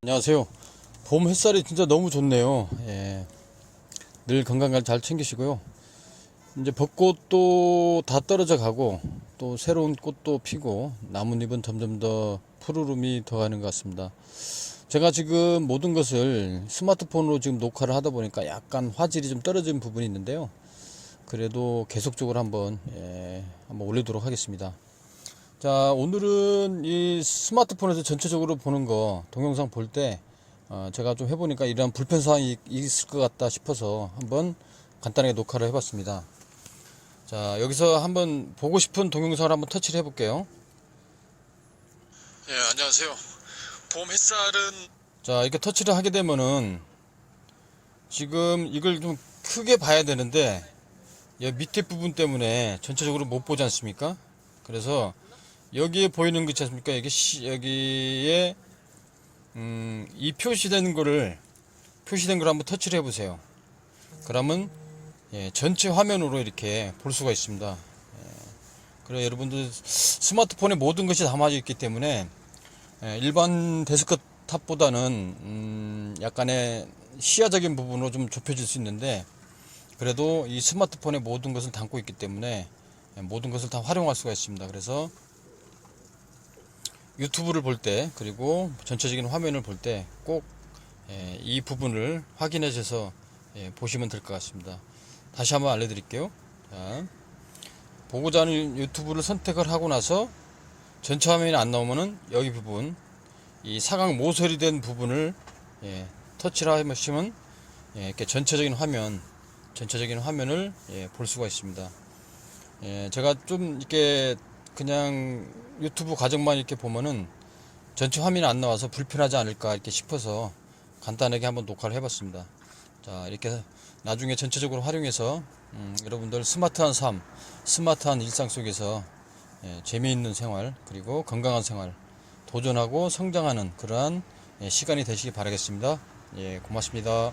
안녕하세요. 봄 햇살이 진짜 너무 좋네요. 예. 늘 건강 잘 챙기시고요. 이제 벚꽃도 다 떨어져 가고 또 새로운 꽃도 피고 나뭇잎은 점점 더 푸르름이 더 가는 것 같습니다. 제가 지금 모든 것을 스마트폰으로 지금 녹화를 하다 보니까 약간 화질이 좀 떨어진 부분이 있는데요. 그래도 계속적으로 한번 예, 한번 올리도록 하겠습니다. 자, 오늘은 이 스마트폰에서 전체적으로 보는 거, 동영상 볼 때, 어, 제가 좀 해보니까 이러한 불편사항이 있을 것 같다 싶어서 한번 간단하게 녹화를 해봤습니다. 자, 여기서 한번 보고 싶은 동영상을 한번 터치를 해볼게요. 예, 안녕하세요. 봄 햇살은 자, 이렇게 터치를 하게 되면은 지금 이걸 좀 크게 봐야 되는데, 이 밑에 부분 때문에 전체적으로 못 보지 않습니까? 그래서 여기에 보이는 거 있지 않습니까? 여기 시, 여기에 음, 이 표시된 거를 표시된 걸 한번 터치를 해보세요. 그러면 예, 전체 화면으로 이렇게 볼 수가 있습니다. 예, 그래 여러분들 스마트폰에 모든 것이 담아져 있기 때문에 예, 일반 데스크탑보다는 음, 약간의 시야적인 부분으로 좀 좁혀질 수 있는데 그래도 이 스마트폰에 모든 것을 담고 있기 때문에 예, 모든 것을 다 활용할 수가 있습니다. 그래서 유튜브를 볼 때 그리고 전체적인 화면을 볼 때 꼭 이 부분을 확인해 주셔서 예, 보시면 될 것 같습니다. 다시 한번 알려드릴게요. 자, 보고자 하는 유튜브를 선택을 하고 나서 전체 화면이 안 나오면은 여기 부분 이 사각 모서리 된 부분을 예, 터치를 하시면 예, 이렇게 전체적인 화면 전체적인 화면을 예, 볼 수가 있습니다. 예, 제가 좀 이렇게 그냥 유튜브 과정만 이렇게 보면은 전체 화면이 안 나와서 불편하지 않을까 이렇게 싶어서 간단하게 한번 녹화를 해봤습니다. 자 이렇게 나중에 전체적으로 활용해서 음, 여러분들 스마트한 삶, 스마트한 일상 속에서 예, 재미있는 생활 그리고 건강한 생활 도전하고 성장하는 그러한 예, 시간이 되시기 바라겠습니다. 예, 고맙습니다.